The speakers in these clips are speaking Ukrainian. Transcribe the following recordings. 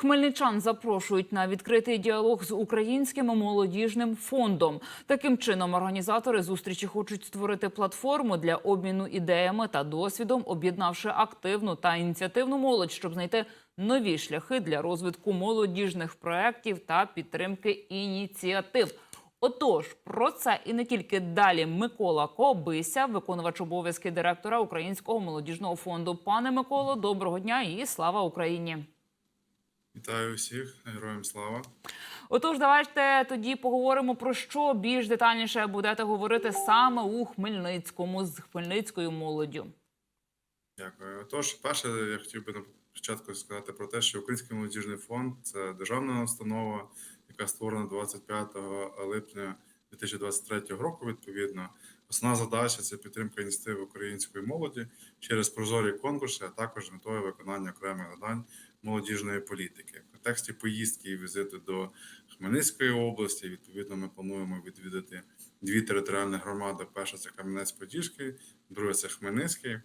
Хмельничан запрошують на відкритий діалог з українським молодіжним фондом. Таким чином, організатори зустрічі хочуть створити платформу для обміну ідеями та досвідом, об'єднавши активну та ініціативну молодь, щоб знайти нові шляхи для розвитку молодіжних проєктів та підтримки ініціатив. Отож, про це і не тільки далі Микола Кобися, виконувач обов'язки директора Українського молодіжного фонду. Пане Миколо, доброго дня і слава Україні! Вітаю всіх, героям слава. Отож, давайте тоді поговоримо про що більш детальніше будете говорити саме у Хмельницькому з хмельницькою молоддю. Дякую. Тож, перше, я хотів би на початку сказати про те, що Український молодіжний фонд це державна установа, яка створена 25 липня 2023 року. Відповідно, основна задача це підтримка ініціатив української молоді через прозорі конкурси, а також метою виконання окремих завдань молодіжної політики. В контексті поїздки і візиту до Хмельницької області. Відповідно, ми плануємо відвідати дві територіальні громади. Перша це Кам'янець-Подільський, друга це Хмельницький.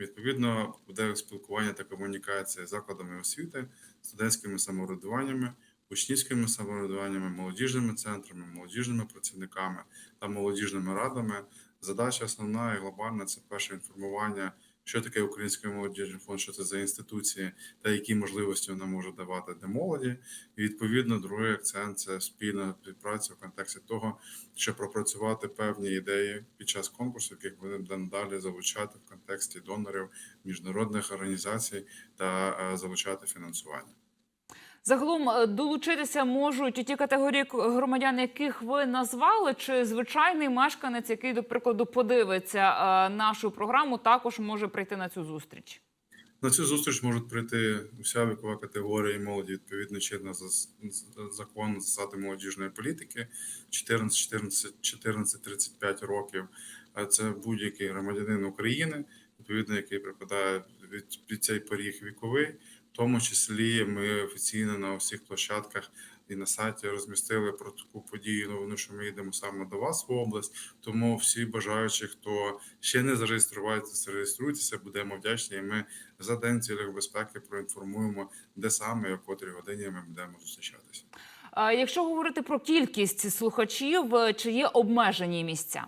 Відповідно, буде спілкування та комунікація з закладами освіти, студентськими самоврядуваннями, учнівськими самоврядуваннями, молодіжними центрами, молодіжними працівниками та молодіжними радами. Задача основна і глобальна це перше інформування, що таке Український молодіжний фонд, що це за інституції та які можливості вона може давати для молоді. І відповідно, другий акцент це спільна співпраця в контексті того, щоб пропрацювати певні ідеї під час конкурсу, яких будемо далі залучати в контексті донорів, міжнародних організацій та е, залучати фінансування. Загалом е, долучитися можуть ті категорії громадян, яких ви назвали, чи звичайний мешканець, який, до прикладу, подивиться е, нашу програму, також може прийти на цю зустріч. На цю зустріч можуть прийти уся вікова категорія і молоді відповідно чинно за закон засади молодіжної політики 14, 14, 14, 35 років. А це будь-який громадянин України, відповідно, який припадає від під цей поріг віковий. Тому числі ми офіційно на усіх площадках і на сайті розмістили про таку подію новину, що ми йдемо саме до вас в область. Тому всі бажаючі, хто ще не зареєструвався, реєструйтеся, будемо вдячні. І ми за день цілих безпеки проінформуємо, де саме і о котрій годині ми будемо зустрічатися. Якщо говорити про кількість слухачів, чи є обмежені місця?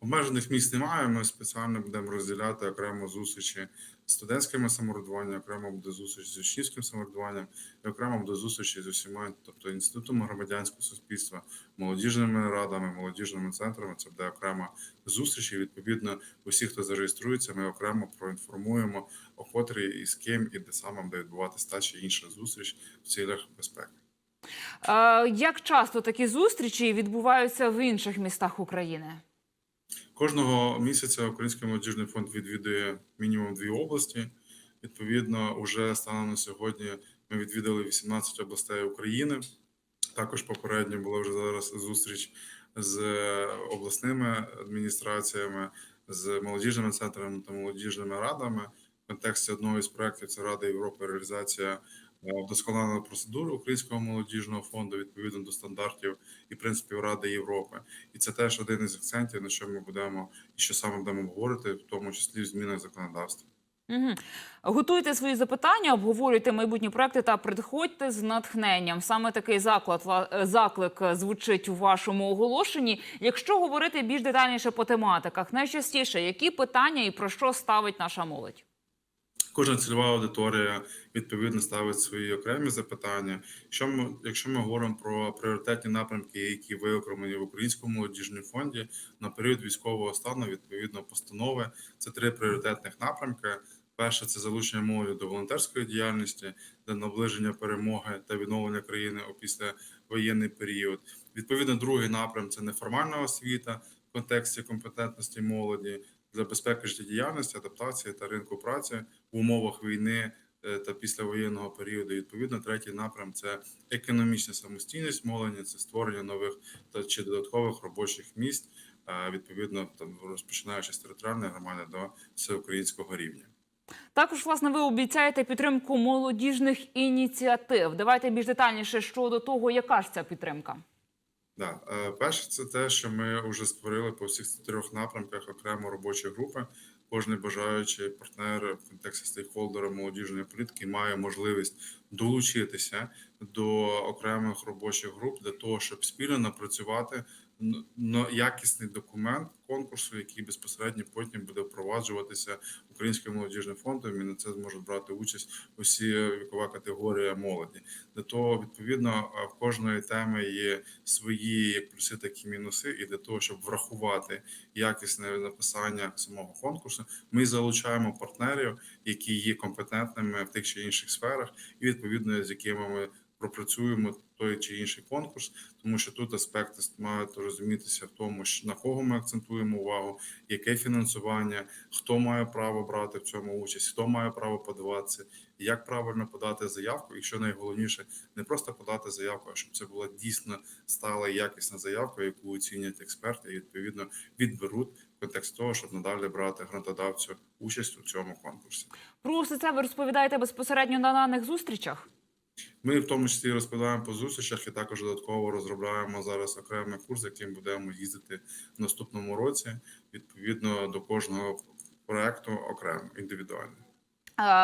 Обмежених місць немає. Ми спеціально будемо розділяти окремо зустрічі студентськими самоврядуванням, окремо буде зустріч з учнівським самоврядуванням, і окремо буде зустрічі з усіма, тобто інститутом громадянського суспільства, молодіжними радами, молодіжними центрами. Це буде окрема зустріч. І відповідно, усі, хто зареєструється, ми окремо проінформуємо о котрій і з ким, і де саме буде відбуватися та чи інша зустріч в цілях безпеки. Як часто такі зустрічі відбуваються в інших містах України? Кожного місяця Український молодіжний фонд відвідує мінімум дві області. Відповідно, уже станом на сьогодні ми відвідали 18 областей України. Також попередньо була вже зараз зустріч з обласними адміністраціями, з молодіжними центрами та молодіжними радами. В контексті одного із проєктів це Рада Європи, реалізація е, процедури Українського молодіжного фонду відповідно до стандартів і принципів Ради Європи. І це теж один із акцентів, на що ми будемо і що саме будемо говорити, в тому числі в змінах законодавства. Угу. Готуйте свої запитання, обговорюйте майбутні проекти та приходьте з натхненням. Саме такий заклад е, заклик звучить у вашому оголошенні. Якщо говорити більш детальніше по тематиках, найчастіше які питання і про що ставить наша молодь? Кожна цільова аудиторія відповідно ставить свої окремі запитання. Що ми, якщо ми говоримо про пріоритетні напрямки, які виокремлені в українському молодіжному фонді на період військового стану, відповідно постанови, це три пріоритетних напрямки. Перше це залучення молоді до волонтерської діяльності для наближення перемоги та відновлення країни у післявоєнний період. Відповідно, другий напрям це неформальна освіта в контексті компетентності молоді для безпеки життєдіяльності, адаптації та ринку праці в умовах війни е, та післявоєнного періоду. Відповідно, третій напрям це економічна самостійність молоді, це створення нових та чи додаткових робочих місць. Відповідно, там розпочинаючи з територіальної громади до всеукраїнського рівня. Також, власне, ви обіцяєте підтримку молодіжних ініціатив. Давайте більш детальніше щодо того, яка ж ця підтримка. Да. е, Перше, це те, що ми вже створили по всіх трьох напрямках окремо робочі групи кожен бажаючий партнер в контексті стейкхолдера молодіжної політики має можливість долучитися до окремих робочих груп для того, щоб спільно напрацювати якісний документ конкурсу, який безпосередньо потім буде впроваджуватися українським молодіжним фондом, і на це зможуть брати участь усі вікова категорія молоді. Для того відповідно в кожної теми є свої як плюси, так і мінуси. І для того, щоб врахувати якісне написання самого конкурсу, ми залучаємо партнерів, які є компетентними в тих чи інших сферах, і відповідно з якими ми пропрацюємо той чи інший конкурс, тому що тут аспекти мають розумітися в тому, на кого ми акцентуємо увагу, яке фінансування, хто має право брати в цьому участь, хто має право подаватися, як правильно подати заявку, і що найголовніше, не просто подати заявку, а щоб це була дійсно стала якісна заявка, яку оцінять експерти, і відповідно відберуть контекст того, щоб надалі брати грантодавцю участь у цьому конкурсі. Про все це ви розповідаєте безпосередньо на даних зустрічах. Ми в тому числі розповідаємо по зустрічах і також додатково розробляємо зараз окремий курс, яким будемо їздити в наступному році, відповідно до кожного проекту окремо індивідуально.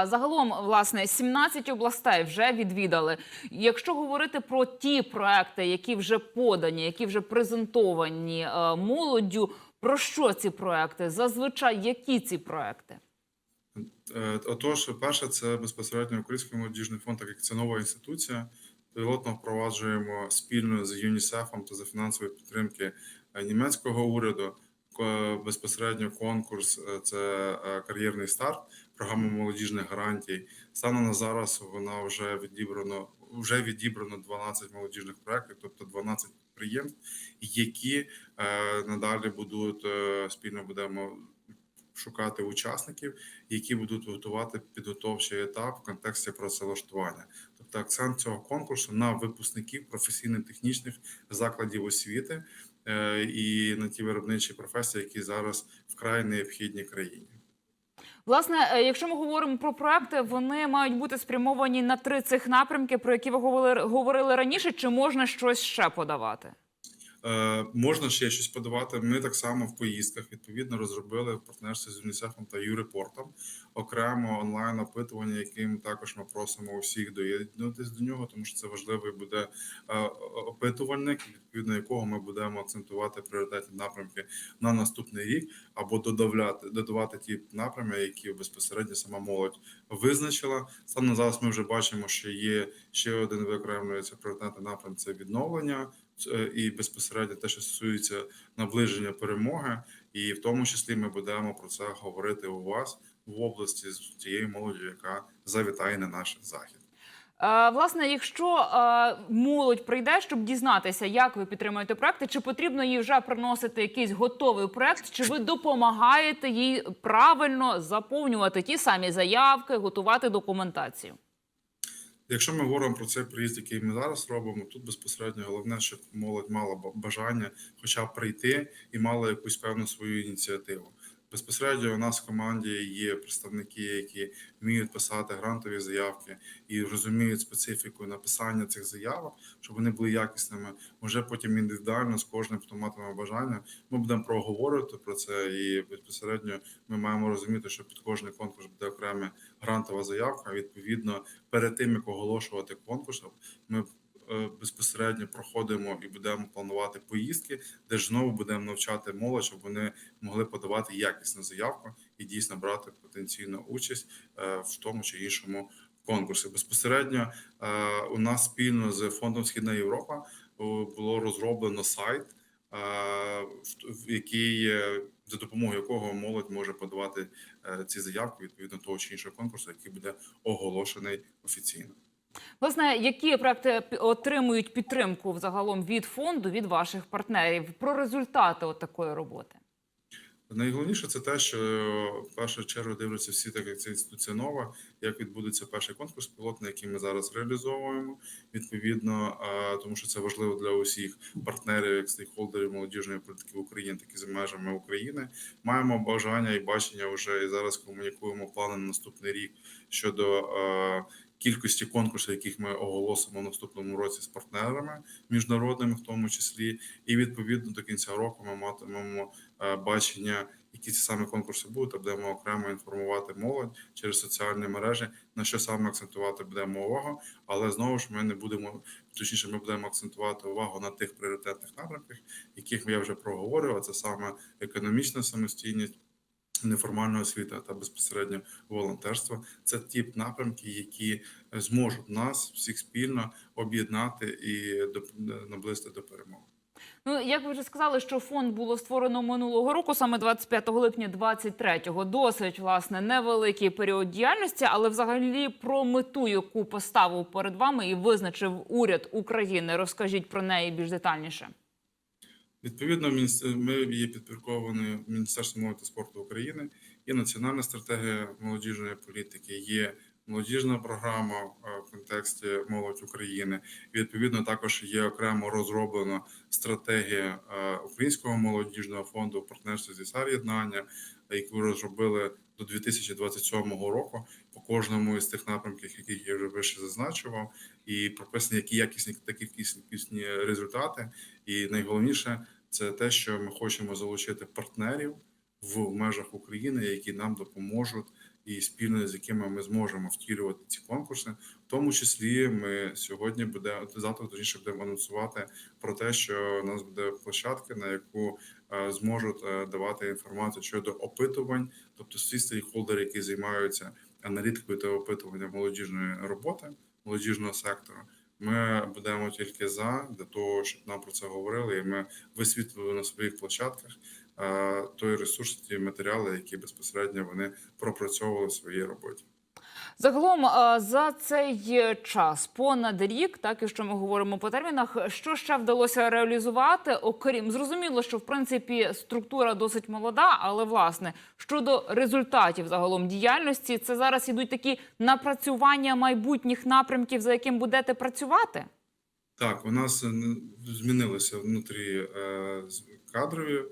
Загалом, власне, 17 областей вже відвідали. Якщо говорити про ті проекти, які вже подані, які вже презентовані е, молоддю, про що ці проекти? Зазвичай які ці проекти? Е, Отож, перше, це безпосередньо Український молодіжний фонд, так як це нова інституція. Пілотно впроваджуємо спільно з ЮНІСЕФом та за фінансової підтримки е, німецького уряду. Безпосередньо конкурс е, це кар'єрний старт, програма молодіжних гарантій. Станом на зараз вона вже відібрано вже відібрано 12 молодіжних проєктів, тобто 12 підприємств, які надалі будуть спільно будемо шукати учасників, які будуть готувати підготовчий етап в контексті працевлаштування. Тобто акцент цього конкурсу на випускників професійно-технічних закладів освіти е, і на ті виробничі професії, які зараз вкрай необхідні країні. Власне, е, якщо ми говоримо про проекти, вони мають бути спрямовані на три цих напрямки, про які ви говорили, говорили раніше, чи можна щось ще подавати? Е, можна ще щось подавати. Ми так само в поїздках відповідно розробили в партнерстві з ЮНІСЕФом та Юрепортом окремо онлайн опитування, яким також ми просимо усіх доєднуватись до нього, тому що це важливий буде е, опитувальник, відповідно якого ми будемо акцентувати пріоритетні напрямки на наступний рік, або додавати додавати ті напрями, які безпосередньо сама молодь визначила. Саме зараз ми вже бачимо, що є ще один виокремлюється пріоритетний напрям це відновлення і безпосередньо те, що стосується наближення перемоги, і в тому числі ми будемо про це говорити у вас в області з тією молоддю, яка завітає на наш захід. Е, Власне, якщо е, молодь прийде, щоб дізнатися, як ви підтримуєте проекти, чи потрібно їй вже приносити якийсь готовий проект, чи ви допомагаєте їй правильно заповнювати ті самі заявки, готувати документацію? Якщо ми говоримо про цей приїзд, який ми зараз робимо, тут безпосередньо головне, щоб молодь мала бажання, хоча б прийти і мала якусь певну свою ініціативу. Безпосередньо у нас в команді є представники, які вміють писати грантові заявки і розуміють специфіку написання цих заявок, щоб вони були якісними. Може потім індивідуально з кожним, хто матиме бажання. Ми будемо проговорювати про це, і безпосередньо ми маємо розуміти, що під кожний конкурс буде окрема грантова заявка. Відповідно, перед тим як оголошувати конкурс, ми безпосередньо проходимо і будемо планувати поїздки, де ж знову будемо навчати молодь, щоб вони могли подавати якісну заявку і дійсно брати потенційну участь е, в тому чи іншому конкурсі. Безпосередньо е, у нас спільно з фондом Східна Європа було розроблено сайт, е, в- який е, за допомогою якого молодь може подавати е, ці заявки відповідно того чи іншого конкурсу, який буде оголошений офіційно. Власне, які проекти отримують підтримку взагалом від фонду, від ваших партнерів? Про результати от такої роботи? Найголовніше це те, що в першу чергу дивляться всі, так як це інституція нова, як відбудеться перший конкурс пілотний, який ми зараз реалізовуємо. Відповідно, тому що це важливо для усіх партнерів, як стейкхолдерів молодіжної політики в Україні, так і за межами України. Маємо бажання і бачення вже і зараз комунікуємо плани на наступний рік щодо. Кількості конкурсів, яких ми оголосимо в наступному році з партнерами міжнародними, в тому числі, і відповідно до кінця року ми матимемо е, бачення, які ці саме конкурси будуть, а будемо окремо інформувати молодь через соціальні мережі, на що саме акцентувати будемо увагу. Але знову ж ми не будемо точніше, ми будемо акцентувати увагу на тих пріоритетних напрямках, яких я вже проговорив. Це саме економічна самостійність. Неформальна освіта та безпосередньо волонтерство це ті напрямки, які зможуть нас всіх спільно об'єднати і наблизити до перемоги. Ну, як ви вже сказали, що фонд було створено минулого року, саме 25 липня 23-го. Досить власне невеликий період діяльності, але взагалі про мету, яку поставив перед вами і визначив уряд України. Розкажіть про неї більш детальніше. Відповідно, ми є підпорядковані Міністерством молоді та спорту України. Є національна стратегія молодіжної політики, є молодіжна програма в контексті молодь України. Відповідно, також є окремо розроблена стратегія Українського молодіжного фонду в партнерстві зі САР єднання, яку розробили до 2027 року кожному із тих напрямків, яких я вже вище зазначував, і прописані які якісні такі кількісні результати. І найголовніше це те, що ми хочемо залучити партнерів в межах України, які нам допоможуть, і спільно з якими ми зможемо втілювати ці конкурси. В тому числі ми сьогодні буде завтра точніше будемо анонсувати про те, що у нас буде площадка, на яку е, зможуть е, давати інформацію щодо опитувань, тобто всі стейкхолдери, які займаються аналітикою та опитуванням молодіжної роботи, молодіжного сектору. Ми будемо тільки за для того, щоб нам про це говорили, і ми висвітлювали на своїх площадках е, той ресурс, ті матеріали, які безпосередньо вони пропрацьовували в своїй роботі. Загалом за цей час, понад рік, так якщо ми говоримо по термінах, що ще вдалося реалізувати? Окрім зрозуміло, що в принципі структура досить молода, але власне щодо результатів загалом діяльності, це зараз ідуть такі напрацювання майбутніх напрямків, за яким будете працювати. Так, у нас е, змінилися внутрі е, кадрові.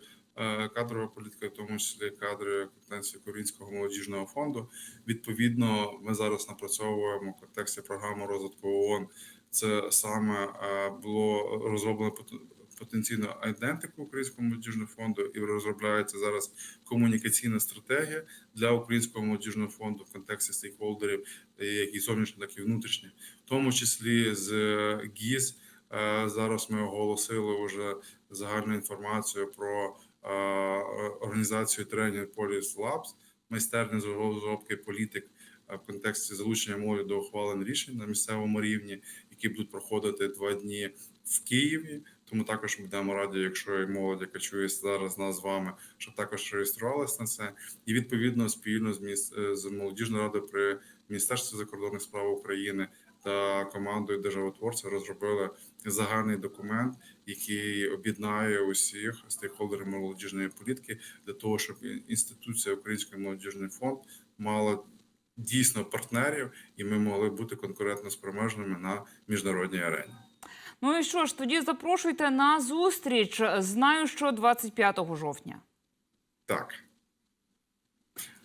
Е, Кадрова політика, в тому числі кадри компетенції Українського молодіжного фонду. Відповідно, ми зараз напрацьовуємо в контексті програми розвитку ООН. Це саме е, було розроблено пот- потенційно айдентику Українського молодіжного фонду, і розробляється зараз комунікаційна стратегія для Українського молодіжного фонду в контексті стейкхолдерів, е, як і зовнішні, так і внутрішні, в тому числі з. Е, Зараз ми оголосили вже загальну інформацію про організацію тренінг Police Labs, майстерня з розробки політик е, в контексті залучення молоді до ухвалень рішень на місцевому рівні, які будуть проходити два дні в Києві. Тому також ми будемо раді, якщо і молодь, яка чує зараз нас з вами, щоб також реєструвалися на це, і відповідно спільно з міс... е, з молодіжною радою при Міністерстві закордонних справ України та командою державотворця розробили загальний документ, який об'єднає усіх стейкхолдерів молодіжної політики для того, щоб інституція Український молодіжний фонд мала дійсно партнерів, і ми могли бути конкурентно спроможними на міжнародній арені. Ну і що ж, тоді запрошуйте на зустріч. Знаю, що 25 жовтня. Так.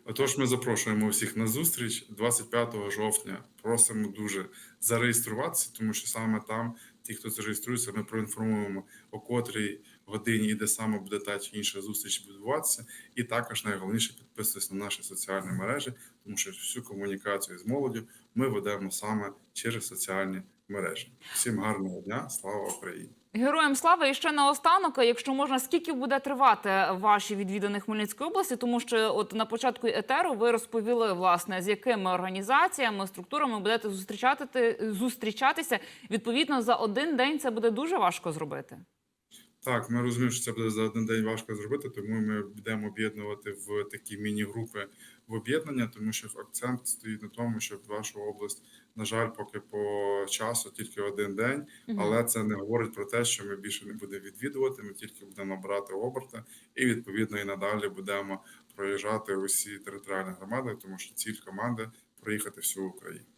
Отож, ми запрошуємо всіх на зустріч 25 жовтня. Просимо дуже зареєструватися, тому що саме там, ті, хто зареєструється, ми проінформуємо о котрій годині і де саме буде та чи інша зустріч відбуватися. І також найголовніше підписуйтесь на наші соціальні мережі, тому що всю комунікацію з молоддю ми ведемо саме через соціальні мережі. Всім гарного дня, слава Україні! Героям слава і ще наостанок, якщо можна, скільки буде тривати ваші відвідини Хмельницької області? Тому що от на початку етеру ви розповіли власне з якими організаціями, структурами будете зустрічати зустрічатися. Відповідно, за один день це буде дуже важко зробити. Так, ми розуміємо, що це буде за один день важко зробити, тому ми будемо об'єднувати в такі міні-групи в об'єднання, тому що акцент стоїть на тому, щоб вашу область, на жаль, поки по часу тільки один день, але це не говорить про те, що ми більше не будемо відвідувати. Ми тільки будемо брати оберти, і відповідно і надалі будемо проїжджати усі територіальні громади, тому що ціль команди проїхати всю Україну.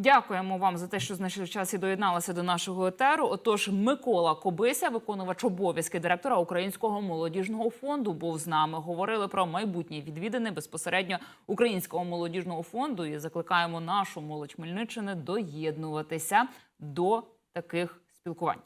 Дякуємо вам за те, що знайшли час і доєдналися до нашого етеру. Отож, Микола Кобися, виконувач обов'язки директора Українського молодіжного фонду, був з нами. Говорили про майбутні відвідини безпосередньо Українського молодіжного фонду і закликаємо нашу молодь Хмельниччини доєднуватися до таких спілкувань.